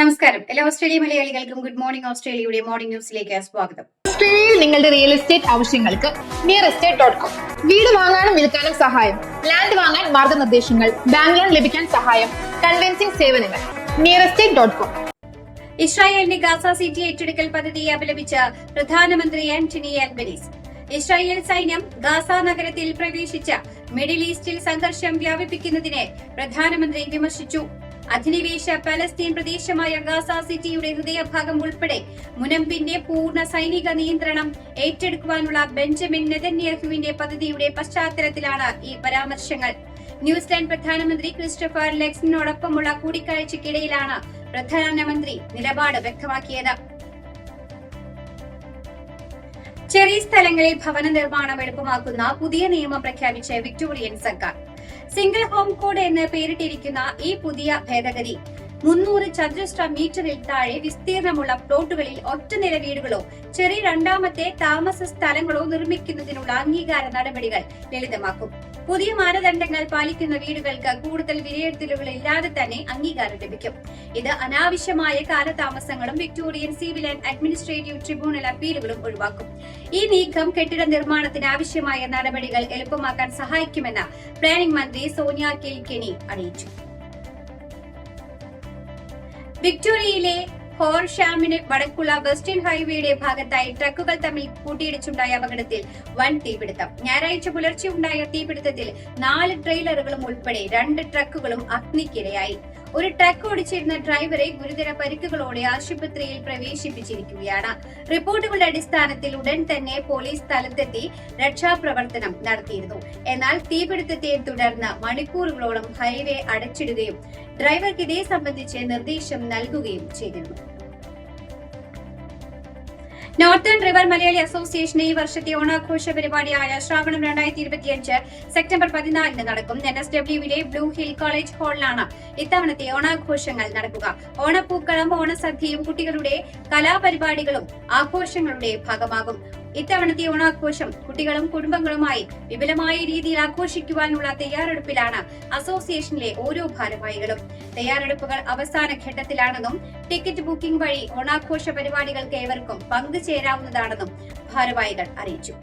നമസ്കാരം. എല്ലാ ഓസ്ട്രേലിയ മലയാളികൾക്കും ഗുഡ് മോർണിംഗ് ഓസ്ട്രേലിയയുടെ മോർണിംഗ് ന്യൂസിലേക്ക് സ്വാഗതം. ഓസ്ട്രേലിയയിൽ നിങ്ങളുടെ റിയൽ എസ്റ്റേറ്റ് ആവശ്യങ്ങൾക്ക് നിയർ എസ്റ്റേറ്റ് ഡോട്ട് കോം വീട് വാങ്ങാനും വിൽക്കാനും സഹായം. ലാൻഡ് വാങ്ങാൻ മാർഗനിർദ്ദേശങ്ങൾ ബാങ്ക് ലോൺ ലഭിക്കാൻ സഹായം. കൺവെൻസിംഗ് സേവനങ്ങൾ. നിയർ എസ്റ്റേറ്റ് ഡോട്ട് കോം ഇസ്രായേലിന്റെ ഗാസ സിറ്റി ഏറ്റെടുക്കൽ പദ്ധതി അപലപിച്ച പ്രധാനമന്ത്രി ആന്റണി ആൽബനീസ്. ഇസ്രായേൽ സൈന്യം ഗാസ നഗരത്തിൽ പ്രവേശിച്ച മിഡിൽ ഈസ്റ്റിൽ സംഘർഷം വ്യാപിപ്പിക്കുന്നതിനെ പ്രധാനമന്ത്രി വിമർശിച്ചു. അധിനിവേശ പലസ്തീൻ പ്രദേശമായ ഗാസ സിറ്റിയുടെ ഹൃദയഭാഗം ഉൾപ്പെടെ മുനമ്പിന്റെ പൂർണ സൈനിക നിയന്ത്രണം ഏറ്റെടുക്കുവാനുള്ള ബെഞ്ചമിൻ നെതന്യാഹുവിന്റെ പദ്ധതിയുടെ പശ്ചാത്തലത്തിലാണ് ഈ പരാമർശങ്ങൾ. ന്യൂസിലാൻഡ് പ്രധാനമന്ത്രി ക്രിസ്റ്റഫർ ലെക്സിനോടൊപ്പമുള്ള കൂടിക്കാഴ്ചയ്ക്കിടയിലാണ് പ്രധാനമന്ത്രി നിലപാട് വ്യക്തമാക്കിയത്. ചെറിയ സ്ഥലങ്ങളിൽ ഭവന നിർമ്മാണം എളുപ്പമാക്കുന്ന പുതിയ നിയമം പ്രഖ്യാപിച്ച വിക്ടോറിയൻ സർക്കാർ. സിംഗിൾ ഹോം കോഡ് എന്ന് പേരിട്ടിരിക്കുന്ന ഈ പുതിയ ഭേദഗതി. മുന്നൂറ് ചതുരശ്ര മീറ്ററിൽ താഴെ വിസ്തീർണമുള്ള പ്ലോട്ടുകളിൽ ഒറ്റനില വീടുകളോ ചെറിയ രണ്ടാമത്തെ താമസ സ്ഥലങ്ങളോ നിർമ്മിക്കുന്നതിനുള്ള അംഗീകാര നടപടികൾ ലളിതമാക്കും. പുതിയ മാനദണ്ഡങ്ങൾ പാലിക്കുന്ന വീടുകൾക്ക് കൂടുതൽ വിലയിരുത്തലുകൾ ഇല്ലാതെ തന്നെ അംഗീകാരം ലഭിക്കും. ഇത് അനാവശ്യമായ കാലതാമസങ്ങളും Victorian civil and administrative tribunal അപ്പീലുകളും ഒഴിവാക്കും. ഈ നീക്കം കെട്ടിട നിർമ്മാണത്തിന് ആവശ്യമായ നടപടികൾ എളുപ്പമാക്കാൻ സഹായിക്കുമെന്ന് പ്ലാനിംഗ് മന്ത്രി സോനിയ കിൽക്കെനി അറിയിച്ചു. വിക്ടോറിയയിലെ ഹോർഷാമിന് വടക്കുള്ള വെസ്റ്റേൺ ഹൈവേയുടെ ഭാഗത്തായി ട്രക്കുകൾ തമ്മിൽ കൂട്ടിയിടിച്ചുണ്ടായ അപകടത്തിൽ വൻ തീപിടുത്തം. ഞായറാഴ്ച പുലർച്ചെ ഉണ്ടായ തീപിടുത്തത്തിൽ നാല് ട്രെയിലറുകളും ഉൾപ്പെടെ രണ്ട് ട്രക്കുകളും അഗ്നിക്കിരയായി. ഒരു ട്രക്ക് ഓടിച്ചിരുന്ന ഡ്രൈവറെ ഗുരുതര പരിക്കുകളോടെ ആശുപത്രിയിൽ പ്രവേശിപ്പിച്ചിരിക്കുകയാണ്. റിപ്പോർട്ടുകളുടെ അടിസ്ഥാനത്തിൽ ഉടൻ തന്നെ പോലീസ് സ്ഥലത്തെത്തി രക്ഷാപ്രവർത്തനം നടത്തിയിരുന്നു. എന്നാൽ തീപിടുത്തത്തെ തുടർന്ന് മണിക്കൂറുകളോളം ഹൈവേ അടച്ചിടുകയും ഡ്രൈവർക്ക് ഇതേ സംബന്ധിച്ച് നിർദ്ദേശം നൽകുകയും ചെയ്തിരുന്നു. നോർത്തേൺ റിവർ മലയാളി അസോസിയേഷന്റെ ഈ വർഷത്തെ ഓണാഘോഷ പരിപാടിയായ ശ്രാവണം രണ്ടായിരത്തി ഇരുപത്തിയഞ്ച് സെപ്റ്റംബർ പതിനാലിന് നടക്കും. എൻ എസ് ഡബ്ല്യുവിലെ ബ്ലൂ ഹിൽ കോളേജ് ഹാളിലാണ് ഇത്തവണത്തെ ഓണാഘോഷങ്ങൾ നടക്കുക. ഓണപ്പൂക്കളം ഓണസദ്യയും കുട്ടികളുടെ കലാപരിപാടികളും ആഘോഷങ്ങളുടെ ഭാഗമാകും. ഇത്തവണത്തെ ഓണാഘോഷം കുട്ടികളും കുടുംബങ്ങളുമായി വിപുലമായ രീതിയിൽ ആഘോഷിക്കുവാനുള്ള തയ്യാറെടുപ്പിലാണ് അസോസിയേഷനിലെ ഓരോ ഭാരവാഹികളും. തയ്യാറെടുപ്പുകൾ അവസാന ഘട്ടത്തിലാണെന്നും ടിക്കറ്റ് ബുക്കിംഗ് വഴി ഓണാഘോഷ പരിപാടികൾക്ക് ഏവർക്കും പങ്കുചേരാവുന്നതാണെന്നും ഭാരവാഹികൾ അറിയിച്ചു.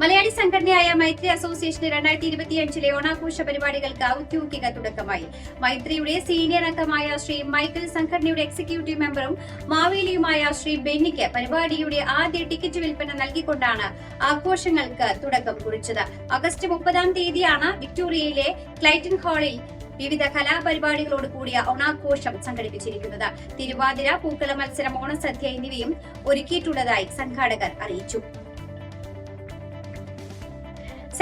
മലയാളി സംഘടനയായ മൈത്രി അസോസിയേഷന് രണ്ടായിരത്തി ഇരുപത്തിയഞ്ചിലെ ഓണാഘോഷ പരിപാടികൾക്ക് ഔദ്യോഗിക തുടക്കമായി. മൈത്രിയുടെ സീനിയർ അംഗമായ ശ്രീ മൈക്കിൾ സംഘടനയുടെ എക്സിക്യൂട്ടീവ് മെമ്പറും മാവേലിയുമായ ശ്രീ ബെന്നിക്ക് പരിപാടിയുടെ ആദ്യ ടിക്കറ്റ് വിൽപ്പന നൽകിക്കൊണ്ടാണ് ആഘോഷങ്ങൾക്ക് തുടക്കം കുറിച്ചത്. ഓഗസ്റ്റ് മുപ്പതാം തീയതിയാണ് വിക്ടോറിയയിലെ ക്ലൈറ്റൺ ഹാളിൽ വിവിധ കലാപരിപാടികളോട് കൂടിയ ഓണാഘോഷം സംഘടിപ്പിച്ചിരിക്കുന്നത്. തിരുവാതിര പൂക്കള മത്സരം ഓണസദ്യ എന്നിവയും ഒരുക്കിയിട്ടുള്ളതായി സംഘാടകർ അറിയിച്ചു.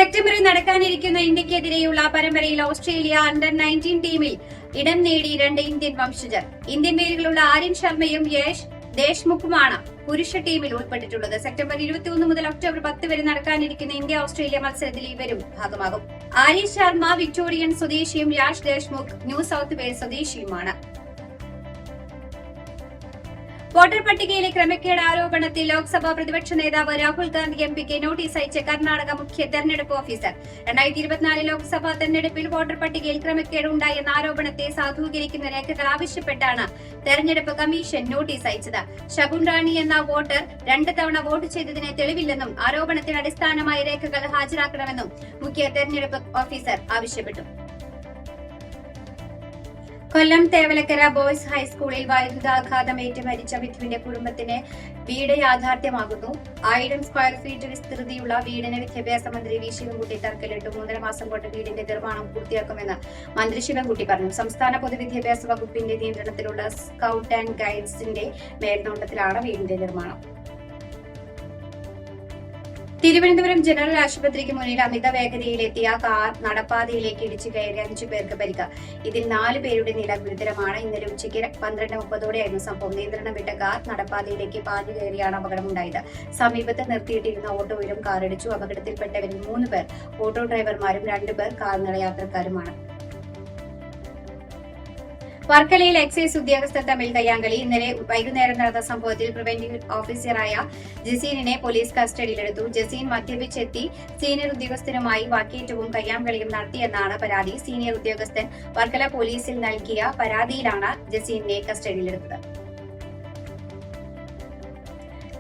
സെപ്റ്റംബറിൽ നടക്കാനിരിക്കുന്ന ഇന്ത്യക്കെതിരെയുള്ള പരമ്പരയിൽ ഓസ്ട്രേലിയ അണ്ടർ നയന്റീൻ ടീമിൽ ഇടം നേടി രണ്ട് ഇന്ത്യൻ വംശജർ. ഇന്ത്യൻ പേരുകളുള്ള ആര്യൻ ശർമ്മയും യേശ് ദേശ്മുഖുമാണ് പുരുഷ ടീമിൽ ഉൾപ്പെട്ടിട്ടുള്ളത്. സെപ്റ്റംബർ ഇരുപത്തിയൊന്ന് മുതൽ ഒക്ടോബർ പത്ത് വരെ നടക്കാനിരിക്കുന്ന ഇന്ത്യ ഓസ്ട്രേലിയ മത്സരത്തിൽ ഇവരും ഭാഗമാകും. ആര്യൻ ശർമ്മ വിക്ടോറിയൻ സ്വദേശിയും Yash Deshmukh New South Wales സ്വദേശിയുമാണ്. Voter പട്ടികയിലെ ക്രമക്കേട് ആരോപണത്തിൽ ലോക്സഭാ പ്രതിപക്ഷ നേതാവ് രാഹുൽ ഗാന്ധി എം പിക്ക് നോട്ടീസ് അയച്ച് കർണാടക മുഖ്യ തെരഞ്ഞെടുപ്പ് ഓഫീസർ. രണ്ടായിരത്തി ഇരുപത്തിനാല് ലോക്സഭാ തെരഞ്ഞെടുപ്പിൽ വോട്ടർ പട്ടികയിൽ ക്രമക്കേട് ഉണ്ടായെന്ന ആരോപണത്തെ സാധൂകരിക്കുന്ന രേഖകൾ ആവശ്യപ്പെട്ടാണ് തെരഞ്ഞെടുപ്പ് കമ്മീഷൻ നോട്ടീസ് അയച്ചത്. ശകുൻ റാണി എന്ന വോട്ടർ രണ്ട് തവണ വോട്ട് ചെയ്തതിന് തെളിവില്ലെന്നും ആരോപണത്തിന് അടിസ്ഥാനമായ രേഖകൾ ഹാജരാക്കണമെന്നും മുഖ്യ തെരഞ്ഞെടുപ്പ് ഓഫീസർ ആവശ്യപ്പെട്ടു. കൊല്ലം തേവലക്കര ബോയ്സ് ഹൈസ്കൂളിൽ വൈദ്യുതാഘാതമേറ്റ് മരിച്ച വിധുവിന്റെ കുടുംബത്തിന് വീട് യാഥാർത്ഥ്യമാകുന്നു. ആയിരം സ്ക്വയർ ഫീറ്റ് വിസ്തൃതിയുള്ള വീടിന് വിദ്യാഭ്യാസ മന്ത്രി വി. ശിവൻകുട്ടി തറക്കല്ലിട്ടു. മൂന്നര മാസം കൊണ്ട് വീടിന്റെ നിർമ്മാണം പൂർത്തിയാക്കുമെന്ന് മന്ത്രി ശിവൻകുട്ടി പറഞ്ഞു. സംസ്ഥാന പൊതുവിദ്യാഭ്യാസ വകുപ്പിന്റെ നിയന്ത്രണത്തിലുള്ള സ്കൗട്ട് ആൻഡ് ഗൈഡ്സിന്റെ മേൽനോട്ടത്തിലാണ് വീടിന്റെ നിർമ്മാണം. തിരുവനന്തപുരം ജനറൽ ആശുപത്രിക്ക് മുന്നിൽ അമിത വേഗതയിലെത്തിയ കാർ നടപ്പാതയിലേക്ക് ഇടിച്ചു കയറി അഞ്ചു പേർക്ക് പരിക്ക്. ഇതിൽ നാല് പേരുടെ നില ഗുരുതരമാണ്. ഇന്നലെ ഉച്ചയ്ക്ക് പന്ത്രണ്ട് മുപ്പതോടെയായിരുന്നു സംഭവം. നിയന്ത്രണം വിട്ട കാർ നടപ്പാതയിലേക്ക് പാഞ്ഞു കയറിയാണ് അപകടമുണ്ടായത്. സമീപത്ത് നിർത്തിയിട്ടിരുന്ന ഓട്ടോയിലും കാറിടിച്ചു അപകടത്തിൽപ്പെട്ടവരിൽ മൂന്ന് പേർ ഓട്ടോ ഡ്രൈവർമാരും രണ്ടുപേർ കാർ യാത്രക്കാരുമാണ് വർക്കലയിൽ എക്സൈസ് ഉദ്യോഗസ്ഥർ തമ്മിൽ കയ്യാങ്കളി. ഇന്നലെ വൈകുന്നേരം നടന്ന സംഭവത്തിൽ പ്രിവെന്റിംഗ് ഓഫീസറായ ജസീനിനെ പോലീസ് കസ്റ്റഡിയിലെടുത്തു. ജസീൻ മദ്യപിച്ചെത്തി. സീനിയർ ഉദ്യോഗസ്ഥനുമായി വാക്കേറ്റവും കയ്യാങ്കളിയും നടത്തിയെന്നാണ് പരാതി. സീനിയർ ഉദ്യോഗസ്ഥൻ വർക്കല പോലീസിൽ നൽകിയ പരാതിയിലാണ് ജസീനെ കസ്റ്റഡിയിലെടുത്തത്.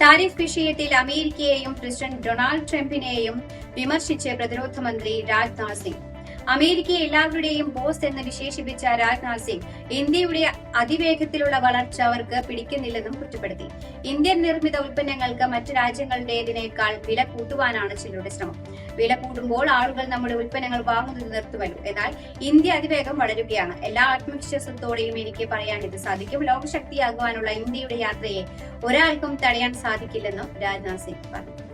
താരിഫ് വിഷയത്തിൽ അമേരിക്കയെയും പ്രസിഡന്റ് ഡൊണാൾഡ് ട്രംപിനെയും വിമർശിച്ച് പ്രതിരോധ മന്ത്രി രാജ്നാഥ് സിംഗ്. അമേരിക്കയെ എല്ലാവരുടെയും ബോസ് എന്ന് വിശേഷിപ്പിച്ച രാജ്നാഥ് സിംഗ് ഇന്ത്യയുടെ അതിവേഗത്തിലുള്ള വളർച്ച അവർക്ക് പിടിക്കുന്നില്ലെന്നും കുറ്റപ്പെടുത്തി. ഇന്ത്യൻ നിർമ്മിത ഉൽപ്പന്നങ്ങൾക്ക് മറ്റ് രാജ്യങ്ങളുടേതിനേക്കാൾ വില കൂട്ടുവാനാണ് ചിലരുടെ ശ്രമം. വില കൂടുമ്പോൾ ആളുകൾ നമ്മുടെ ഉൽപ്പന്നങ്ങൾ വാങ്ങുന്നത് നിർത്തുമല്ലോ. എന്നാൽ ഇന്ത്യ അതിവേഗം വളരുകയാണ്. എല്ലാ ആത്മവിശ്വാസത്തോടെയും എനിക്ക് പറയാൻ ഇത് സാധിക്കും. ലോകശക്തിയാകുവാനുള്ള ഇന്ത്യയുടെ യാത്രയെ ഒരാൾക്കും തടയാൻ സാധിക്കില്ലെന്നും രാജ്നാഥ് സിംഗ് പറഞ്ഞു.